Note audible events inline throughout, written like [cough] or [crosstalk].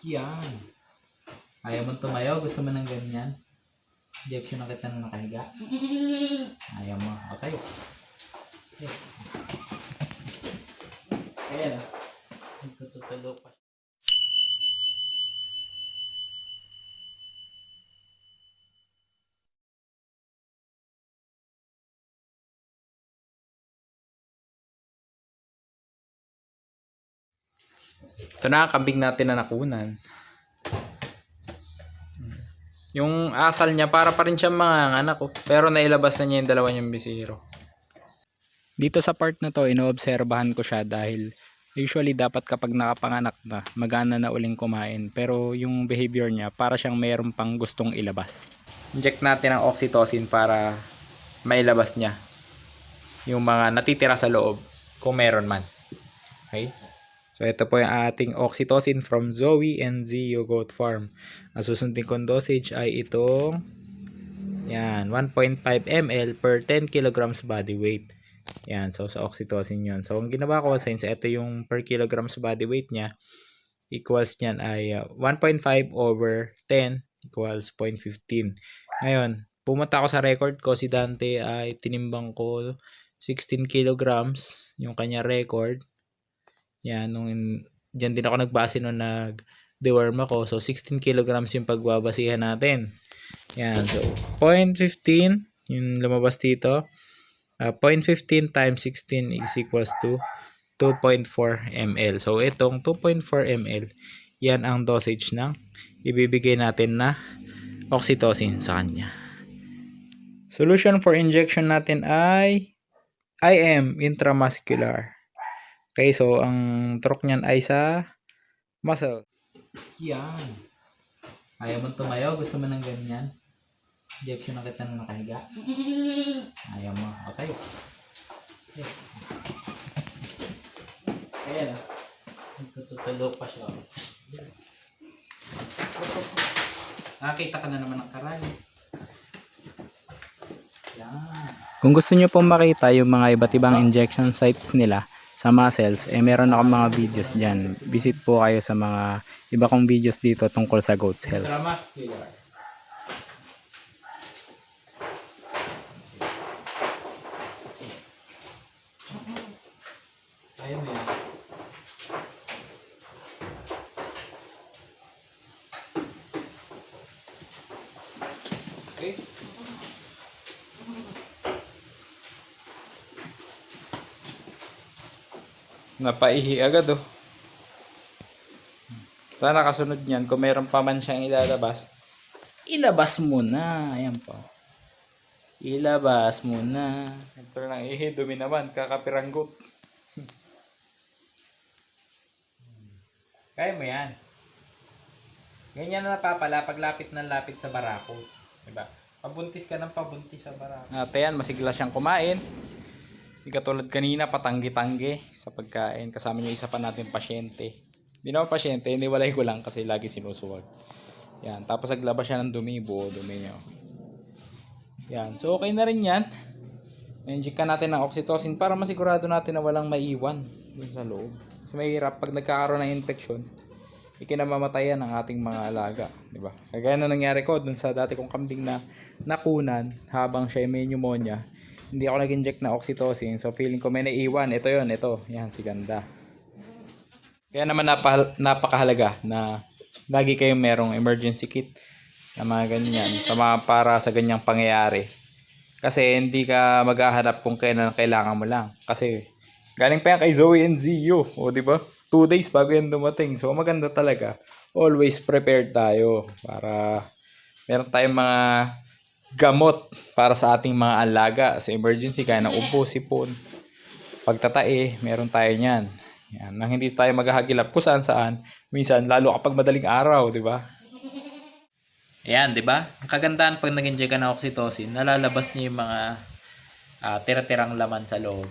Yan. Ayaw mo tumayo? Gusto mo ng ganyan? Injection na kita na nakahiga? Ayaw mo. Okay. Okay. Ayan. Nagtututulo pa. Ito na kambing natin na nakunan. Yung asal niya, para pa rin siya mga anak ko. Pero nailabas na niya yung dalawa niyang bisiro. Dito sa part na to, inoobserbahan ko siya dahil usually dapat kapag nakapanganak na, magana na uling kumain. Pero yung behavior niya, para siyang mayroon pang gustong ilabas. Inject natin ang oxytocin para mailabas niya yung mga natitira sa loob kung meron man. Okay? So ito po yung ating oxytocin from Zoe and Zio Goat Farm. Ang susundin kong dosage ay itong yan, 1.5 ml per 10 kilograms body weight. Yan, so sa oxytocin yun. So ang ginawa ko, since ito yung per kilograms body weight niya, equals niyan ay uh, 1.5 over 10 equals 0.15. Ngayon, pumunta ako sa record ko, si Dante ay tinimbang ko 16 kilograms, yung kanya record. Yan, nung dyan din ako nagbase nung nag-deworm ako. So, 16 kilograms yung pagbabasihan natin. Yan, so, 0.15, yung lumabas dito. Uh, 0.15 times 16 is equals to 2.4 ml. So, itong 2.4 ml, yan ang dosage ng ibibigay natin na oxytocin sa kanya. Solution for injection natin ay IM, intramuscular. Okay, so ang truck niyan ay sa muscle. Yan. Ayaw mo tumayo? Gusto mo ng ganyan? Injection na kita na nakahiga? Ayaw mo. Okay. Okay. Ayan ah. Nagtututulo pa siya. Nakakita ka na naman ng karay. Yan. Kung gusto nyo pong makita yung mga iba't ibang injection sites nila sa muscles, eh meron akong mga videos dyan. Visit po kayo sa mga iba kong videos dito tungkol sa goat's health. Napaihi agad oh. Sana kasunod niyan, kung meron pa man siyang ilalabas, ilabas mo na. Ayan po. Ilabas mo na. Ito lang ihi, dumi naman, kakapiranggot. [laughs] Kaya mo yan. Ganyan na napapala paglapit ng lapit sa barako. Diba? Pabuntis ka ng pabuntis sa barako. At ayan, masigla siyang kumain. Hindi katulad kanina, patanggi-tanggi sa pagkain. Kasama niyo isa pa natin pasyente. Hindi naman pasyente, iniwalay ko lang kasi lagi sinusuwag. Yan, tapos naglabas siya ng dumi, buo dumi niya. Yan, so okay na rin yan. Inject ka natin ng oxytocin para masigurado natin na walang maiwan dun sa loob. Kasi mahirap pag nagkakaroon ng infection, ikinamamatayan ng ating mga alaga, di ba? Kagaya na nangyari ko dun sa dati kong kambing na nakunan habang siya ay may pneumonia. Hindi ako nag-inject na oxytocin, so feeling ko may naiwan. Ito yon, ito. Yan, si ganda. Kaya naman napa, napakahalaga na lagi kayong merong emergency kit na mga ganyan sa mga para sa ganyang pangyayari. Kasi hindi ka maghahanap kung kailan kailangan mo lang. Kasi galing pa yan kay Zoe and Zio. O di ba? Two days bago yan dumating. So maganda talaga. Always prepared tayo para meron tayong mga gamot para sa ating mga alaga sa emergency kaya ng upo, sipon, pagtatae, meron tayo niyan. Yan, nang hindi tayo maghahagilap kung saan saan. Minsan, lalo kapag madaling araw, di ba? Ayan, di ba? Ang kagandahan pag nag-inject ka ng oxytocin, nalalabas niya yung mga ah, tira-tirang laman sa loob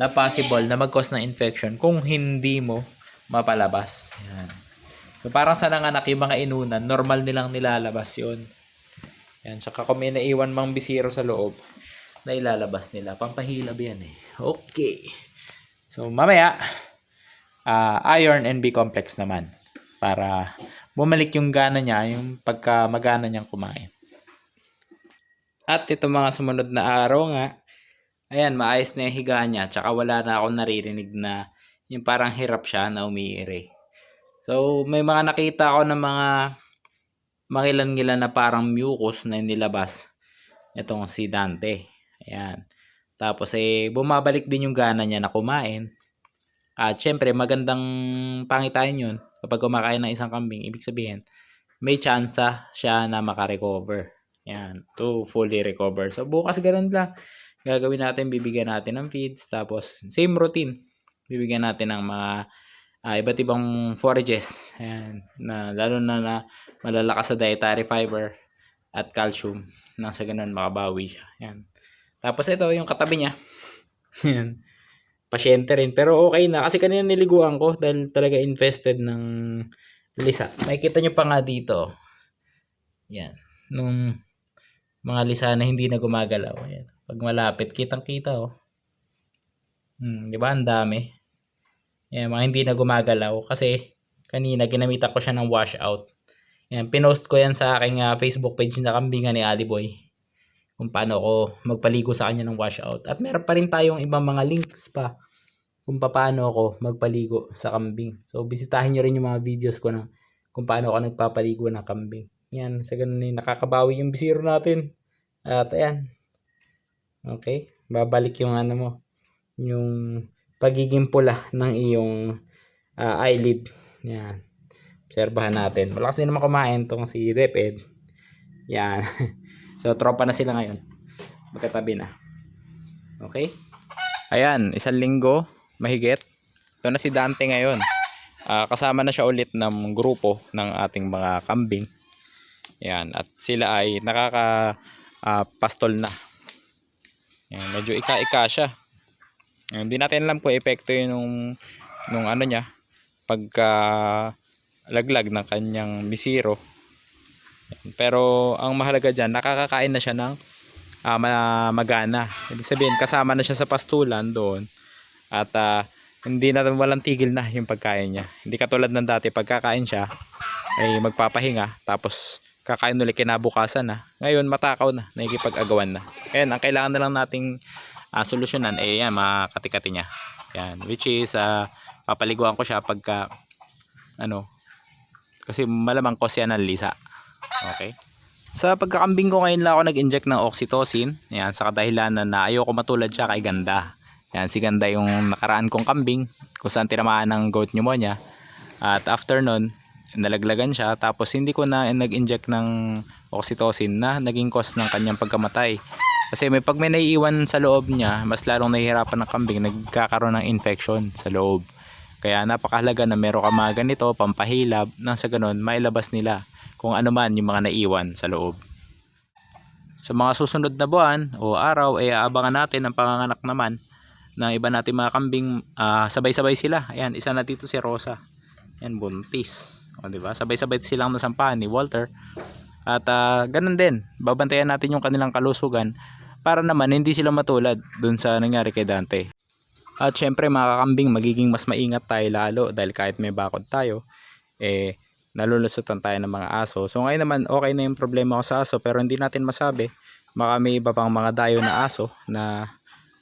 na possible na mag-cause ng infection kung hindi mo mapalabas. Yan. So, parang sa nanganak yung mga inunan, normal nilang nilalabas yun. Yan. Tsaka kung may naiwan mang bisiro sa loob, na ilalabas nila. Pampahilab yan eh. Okay. So, mamaya, ah, iron and B complex naman. para bumalik yung gana niya, yung pagka magana niyang kumain. At ito mga sumunod na araw nga, ayan, maayos na yung higa niya, tsaka wala na akong naririnig na yung parang hirap siya na umiire. So, may mga nakita ako ng mga mangilan-ngilan na parang mucus na nilabas. Itong si Dante. Ayan. Tapos eh, bumabalik din yung gana niya na kumain. At syempre, magandang pangitain yun kapag kumakain ng isang kambing. Ibig sabihin, may tsansa siya na makarecover. Yan, to fully recover. So, bukas ganun lang. Gagawin natin, bibigyan natin ng feeds. Tapos, same routine. Bibigyan natin ng mga ah, iba't ibang forages. Ayan, na, lalo na na malalakas sa dietary fiber at calcium. Nang sa ganun, makabawi siya. Yan. Tapos, ito yung katabi niya. [laughs] Yan pasyente rin. Pero okay na. Kasi kanina niliguan ko dahil talaga infested ng lisa. Makikita nyo pa nga dito. Yan. Nung mga lisa na hindi na gumagalaw. Yan. Pag malapit, kitang kita oh. Hmm, di ba? Ang dami. Yan, mga hindi na gumagalaw. Kasi kanina ginamitan ko siya ng washout. Yan, pinost ko yan sa aking ah, Facebook page na kambingan ni Ali kung paano ako magpaligo sa kanya ng washout. At meron pa rin tayong ibang mga links pa kung paano ako magpaligo sa kambing. So, bisitahin nyo rin yung mga videos ko ng kung paano ako nagpapaligo ng kambing. Yan, sa ganun eh, nakakabawi yung bisiro natin. At ayan. Okay, babalik yung ano mo, yung pagiging pula ng iyong ah, eyelid. Yan. Obserbahan natin. Malakas din naman kumain tong si Reped. Yan. [laughs] So, tropa na sila ngayon. Magkatabi na. Okay? Ayan, isang linggo, mahigit. Ito na si Dante ngayon. Ah, kasama na siya ulit ng grupo ng ating mga kambing. Ayan, at sila ay nakaka ah, pastol na. Ayan, medyo ika-ika siya. Ayan, Hindi natin alam kung epekto yun nung, nung ano niya, pagka laglag ng kanyang bisiro. Pero ang mahalaga dyan, nakakakain na siya ng ah, ma- magana. Ibig sabihin, kasama na siya sa pastulan doon. At ah, hindi na walang tigil na yung pagkain niya. Hindi katulad ng dati, pagkakain siya, ay magpapahinga. Tapos kakain ulit kinabukasan na. Ngayon, matakaw na, nakikipag-agawan na. Ayan, ang kailangan na lang nating ah, solusyonan, eh yan, makatikati niya. Yan, which is, ah, papaliguan ko siya pagka, ano, kasi malamang ko siya ng lisa. Okay. Sa pagkakambing ko ngayon lang ako nag-inject ng oxytocin. Yan, sa kadahilanan na ayoko matulad siya kay Ganda. Yan, si Ganda yung nakaraan kong kambing kung saan tinamaan ng goat pneumonia. At after nun, nalaglagan siya. Tapos hindi ko na nag-inject ng oxytocin na naging cause ng kanyang pagkamatay. Kasi may pag may naiiwan sa loob niya, mas lalong nahihirapan ng kambing, nagkakaroon ng infection sa loob. Kaya napakahalaga na meron ka mga ganito, pampahilab, nang sa ganun, mailabas nila kung ano man yung mga naiwan sa loob. Sa mga susunod na buwan o araw ay aabangan natin ang panganganak naman ng iba nating mga kambing ah, sabay-sabay sila. Ayan, isa na dito si Rosa. Ayan, buntis. O, di ba? Sabay-sabay silang nasampahan ni Walter. At ah, ganun din, babantayan natin yung kanilang kalusugan para naman hindi sila matulad dun sa nangyari kay Dante. At syempre mga kakambing, magiging mas maingat tayo lalo dahil kahit may bakod tayo, eh nalulusutan tayo ng mga aso. So ngayon naman okay na yung problema ko sa aso pero hindi natin masabi baka may iba pang mga dayo na aso na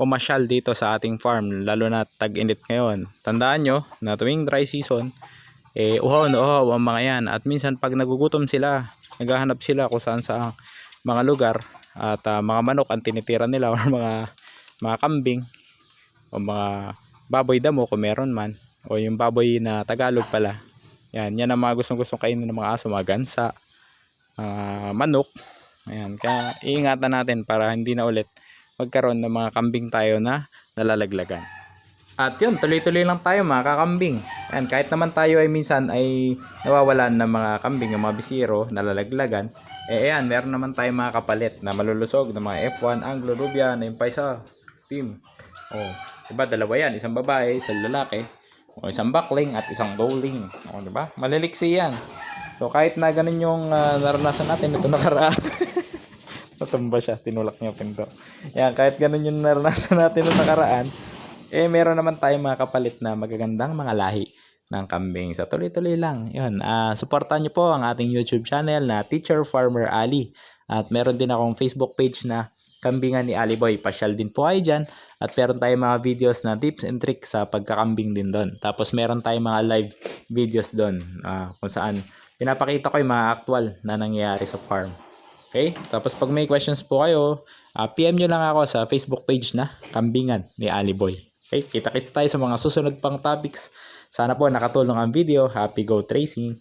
pumasyal dito sa ating farm lalo na tag-init ngayon. Tandaan nyo na tuwing dry season eh uhaw na uhaw ang mga yan at minsan pag nagugutom sila naghahanap sila kung saan sa mga lugar at ah, mga manok ang tinitira nila [laughs] or mga mga kambing o mga baboy damo kung meron man o yung baboy na Tagalog pala yan, yan ang mga gustong gustong kainin ng mga aso, mga gansa, ah, manok. Ayan, kaya iingatan natin para hindi na ulit magkaroon ng mga kambing tayo na nalalaglagan. At yun, tuloy-tuloy lang tayo mga kakambing. Ayan, kahit naman tayo ay minsan ay nawawalan ng mga kambing, ng mga bisiro, nalalaglagan, eh ayan, meron naman tayo mga kapalit na malulusog ng mga F1, Anglo, Rubia, na yung paisa, team. Oh, diba, dalawa yan, isang babae, isang lalaki. O isang backling at isang bowling. O, di ba? Maliliksi yan. So, kahit na ganun yung ah, naranasan natin ito nakaraan. [laughs] Natumba siya, tinulak niya pinto. Yan, kahit ganun yung naranasan natin ito nakaraan, eh, meron naman tayong mga kapalit na magagandang mga lahi ng kambing. So tuloy-tuloy lang. Yun. Ah, suportahan niyo po ang ating YouTube channel na Teacher Farmer Ali. At meron din akong Facebook page na Kambingan ni Ali Boy. Pasyal din po kayo dyan. At meron tayong mga videos na tips and tricks sa pagkakambing din doon. Tapos meron tayong mga live videos doon ah, kung saan pinapakita ko yung mga actual na nangyayari sa farm. Okay? Tapos pag may questions po kayo, ah, PM nyo lang ako sa Facebook page na Kambingan ni Ali Boy. Okay? Kita-kits tayo sa mga susunod pang topics. Sana po nakatulong ang video. Happy go tracing!